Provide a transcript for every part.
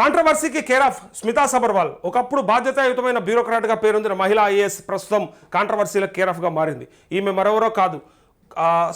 కాంట్రవర్సీకి care of Smita Sabharwal. ఒకప్పుడు బాధ్యతాయుతమైన బ్యూరోక్రాట్గా పేరొందిన మహిళా ఐఏఎస్ ప్రస్తుతం కాంట్రవర్సీలకు కేర్ ఆఫ్గా మారింది. ఈమె మరెవరో కాదు.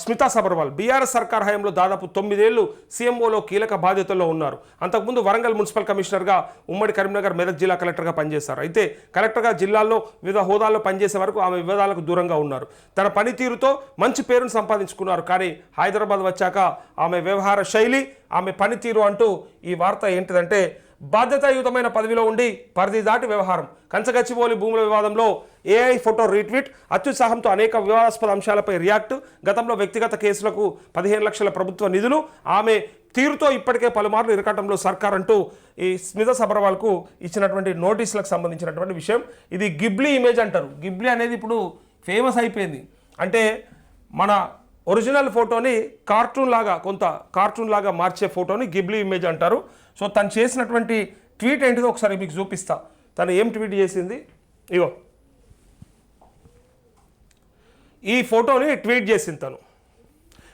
స్మితా సబర్వాల్. బీఆర్ఎస్ సర్కార్ హయాంలో దాదాపు తొమ్మిదేళ్ళు సీఎంఓలో కీలక బాధ్యతల్లో ఉన్నారు. అంతకుముందు వరంగల్ మున్సిపల్ కమిషనర్గా ఉమ్మడి కరీంనగర్ మెదక్ జిల్లా కలెక్టర్గా పనిచేశారు. అయితే కలెక్టర్గా జిల్లాల్లో వివిధ హోదాల్లో పనిచేసే వరకు ఆమె వివాదాలకు దూరంగా ఉన్నారు. తన పనితీరుతో మంచి పేరును సంపాదించుకున్నారు. కానీ హైదరాబాద్ వచ్చాక ఆమె వ్యవహార శైలి ఆమె పనితీరు అంటూ ఈ వార్త ఏంటిదంటే బాధ్యతాయుతమైన పదవిలో ఉండి పరిధి దాటి వ్యవహారం. కంచగచ్చిబోలి భూముల వివాదంలో ఏఐ ఫోటో రీట్వీట్ అత్యుత్సాహంతో అనేక వివాదాస్పద అంశాలపై రియాక్ట్ గతంలో వ్యక్తిగత కేసులకు పదిహేను లక్షల ప్రభుత్వ నిధులు ఆమె తీరుతో ఇప్పటికే పలుమార్లు ఇరకటంలో సర్కార్ అంటూ ఈ స్మిత సబర్వాల్కు ఇచ్చినటువంటి నోటీసులకు సంబంధించినటువంటి విషయం. ఇది గిబ్లీ ఇమేజ్ అంటారు. గిబ్లీ అనేది ఇప్పుడు ఫేమస్ అయిపోయింది. అంటే మన ఒరిజినల్ ఫోటోని కార్టూన్ లాగా కొంత కార్టూన్ లాగా మార్చే ఫోటోని గిబ్లీ ఇమేజ్ అంటారు. సో తను చేసినటువంటి ట్వీట్ ఏంటిదో ఒకసారి మీకు చూపిస్తా. తను ఏం ట్వీట్ చేసింది? ఇగో. ఈ ఫోటోని ట్వీట్ చేసింది తను.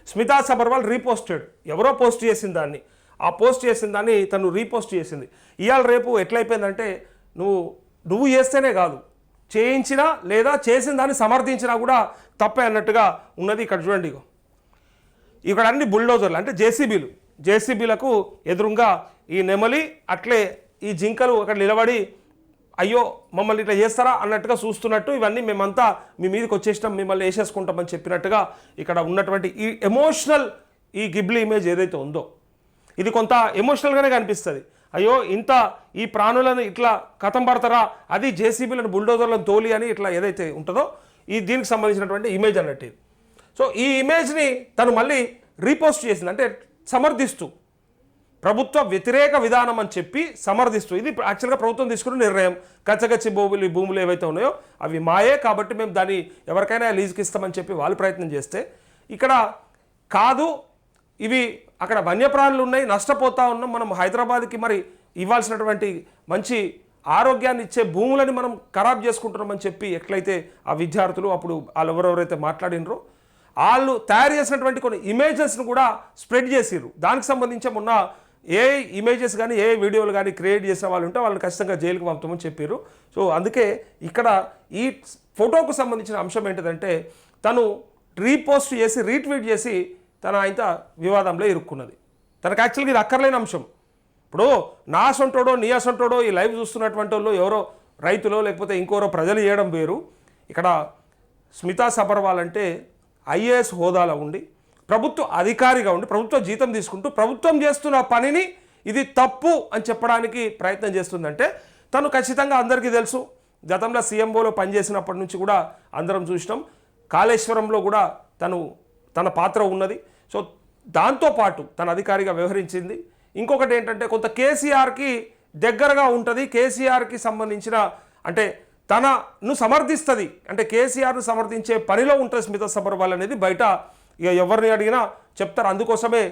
స్మితా సబర్వాల్ రీపోస్టెడ్. ఎవరో పోస్ట్ చేసింది దాన్ని. ఆ పోస్ట్ చేసిన దాన్ని తను రీపోస్ట్ చేసింది. ఇవాళ రేపు ఎట్లయిపోయిందంటే నువ్వు నువ్వు చేస్తేనే కాదు. చేయించినా లేదా చేసిన దాన్ని సమర్థించినా కూడా తప్పే అన్నట్టుగా ఉన్నది ఇక్కడ చూడండి ఇగో. ఇక్కడ అన్ని బుల్డోజర్లు అంటే జేసీబీలు. జేసీబీలకు ఎదురుగా ఈ నెమలి అట్లే ఈ జింకలు అక్కడ నిలబడి అయ్యో మమ్మల్ని ఇట్లా చేస్తారా? అన్నట్టుగా చూస్తున్నట్టు ఇవన్నీ మేమంతా మీ మీదకి వచ్చేసినాం మిమ్మల్ని వేసేసుకుంటామని చెప్పినట్టుగా ఇక్కడ ఉన్నటువంటి ఈ ఎమోషనల్ ఈ గిబ్లీ ఇమేజ్ ఏదైతే ఉందో. ఇది కొంత ఎమోషనల్గానే కనిపిస్తుంది. అయ్యో ఇంత ఈ ప్రాణులను ఇట్లా కథం పడతారా? అది జేసీబీలను బుల్డోజర్లను తోలి అని ఇట్లా ఏదైతే ఉంటుందో ఈ దీనికి సంబంధించినటువంటి ఇమేజ్ అన్నట్టు ఇది. సో ఈ ఇమేజ్ని తను మళ్ళీ రీపోస్ట్ చేసింది. అంటే సమర్థిస్తూ. ప్రభుత్వ వ్యతిరేక విధానం అని చెప్పి సమర్థిస్తూ. ఇది యాక్చువల్గా ప్రభుత్వం తీసుకున్న నిర్ణయం. కచ్చగచ్చి భూములు ఈ భూములు ఏవైతే ఉన్నాయో అవి మాయే కాబట్టి మేము దాన్ని ఎవరికైనా లీజుకి ఇస్తామని చెప్పి వాళ్ళు ప్రయత్నం చేస్తే ఇక్కడ కాదు ఇవి అక్కడ వన్యప్రాణులు ఉన్నాయి నష్టపోతా ఉన్నాం మనం హైదరాబాద్కి మరి ఇవ్వాల్సినటువంటి మంచి ఆరోగ్యాన్ని ఇచ్చే భూములని మనం ఖరాబ్ చేసుకుంటున్నామని చెప్పి ఎట్లయితే ఆ విద్యార్థులు అప్పుడు వాళ్ళు ఎవరెవరైతే మాట్లాడినరో వాళ్ళు తయారు చేసినటువంటి కొన్ని ఇమేజెస్ను కూడా స్ప్రెడ్ చేసిర్రు. దానికి సంబంధించి మొన్న ఏ ఇమేజెస్ కానీ ఏ వీడియోలు కానీ క్రియేట్ చేసిన వాళ్ళు ఉంటే వాళ్ళని ఖచ్చితంగా జైలుకు పంపుతామని చెప్పారు సో అందుకే ఇక్కడ ఈ ఫోటోకు సంబంధించిన అంశం ఏంటిదంటే తను రీపోస్ట్ చేసి రీట్వీట్ చేసి తన ఆయన వివాదంలో ఇరుక్కున్నది. తనకు యాక్చువల్గా ఇది అక్కర్లేని అంశం. ఇప్పుడు నా సొంటోడో నీ అసొంటోడో ఈ లైవ్ చూస్తున్నటువంటి వాళ్ళు ఎవరో రైతులో లేకపోతే ఇంకోరో ప్రజలు చేయడం వేరు. ఇక్కడ స్మితా సబర్వాల్ అంటే ఐఏఎస్ హోదాలో ఉండి ప్రభుత్వ అధికారిగా ఉండి ప్రభుత్వ జీతం తీసుకుంటూ ప్రభుత్వం చేస్తున్న పనిని ఇది తప్పు అని చెప్పడానికి ప్రయత్నం చేస్తుందంటే తను ఖచ్చితంగా అందరికీ తెలుసు. గతంలో సీఎంఓలో పనిచేసినప్పటి నుంచి కూడా అందరం చూసినాం. కాళేశ్వరంలో కూడా తను తన పాత్ర ఉన్నది. సో దాంతోపాటు తన అధికారిగా వ్యవహరించింది. ఇంకొకటి ఏంటంటే కొంత కేసీఆర్కి దగ్గరగా ఉంటుంది. కేసీఆర్కి సంబంధించిన అంటే తనను సమర్థిస్తుంది. అంటే కేసీఆర్ను సమర్థించే పనిలో ఉంటుంది స్మిత సబర్వాల్ అనేది బయట ఇక ఎవరిని అడిగినా చెప్తారు. అందుకోసమే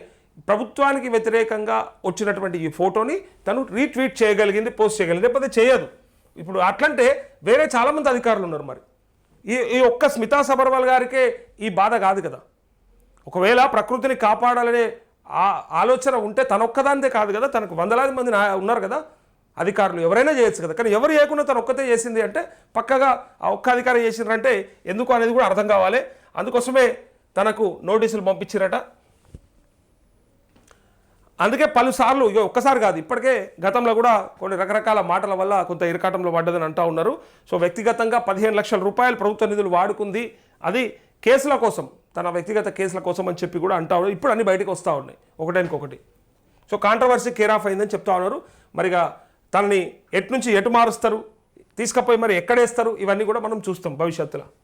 ప్రభుత్వానికి వ్యతిరేకంగా వచ్చినటువంటి ఈ ఫోటోని తను రీట్వీట్ చేయగలిగింది పోస్ట్ చేయగలిగింది. లేకపోతే చేయదు. ఇప్పుడు అట్లంటే వేరే చాలామంది అధికారులు ఉన్నారు మరి. ఈ ఈ ఒక్క స్మితా సబర్వాల్ గారికే ఈ బాధ కాదు కదా. ఒకవేళ ప్రకృతిని కాపాడాలనే ఆ ఆలోచన ఉంటే తనొక్కదానిదే కాదు కదా. తనకు వందలాది మంది ఉన్నారు కదా. అధికారులు ఎవరైనా చేయొచ్చు కదా. కానీ ఎవరు చేయకుండా తను ఒక్కతే చేసింది అంటే పక్కగా ఆ ఒక్క అధికారి చేసిండ్రంటే ఎందుకు అనేది కూడా అర్థం కావాలి. అందుకోసమే తనకు నోటీసులు పంపించారట. అందుకే పలుసార్లు ఇక ఒక్కసారి కాదు ఇప్పటికే గతంలో కూడా కొన్ని రకరకాల మాటల వల్ల కొంత ఇరకాటంలో పడ్డదని అంటా ఉన్నారు. సో వ్యక్తిగతంగా పదిహేను లక్షల రూపాయలు ప్రభుత్వ నిధులు వాడుకుంది. అది కేసుల కోసం తన వ్యక్తిగత కేసుల కోసం అని చెప్పి కూడా అంటా ఉన్నారు. ఇప్పుడు అన్ని బయటకు వస్తూ ఉన్నాయి ఒకటానికొకటి. సో కాంట్రవర్సీ కేర్ ఆఫ్ అయిందని చెప్తా ఉన్నారు. మరిగా తనని ఎటు నుంచి ఎటు మారుస్తారు? తీసుకపోయి మరి ఎక్కడేస్తారు ఇవన్నీ కూడా మనం చూస్తాం భవిష్యత్తులో.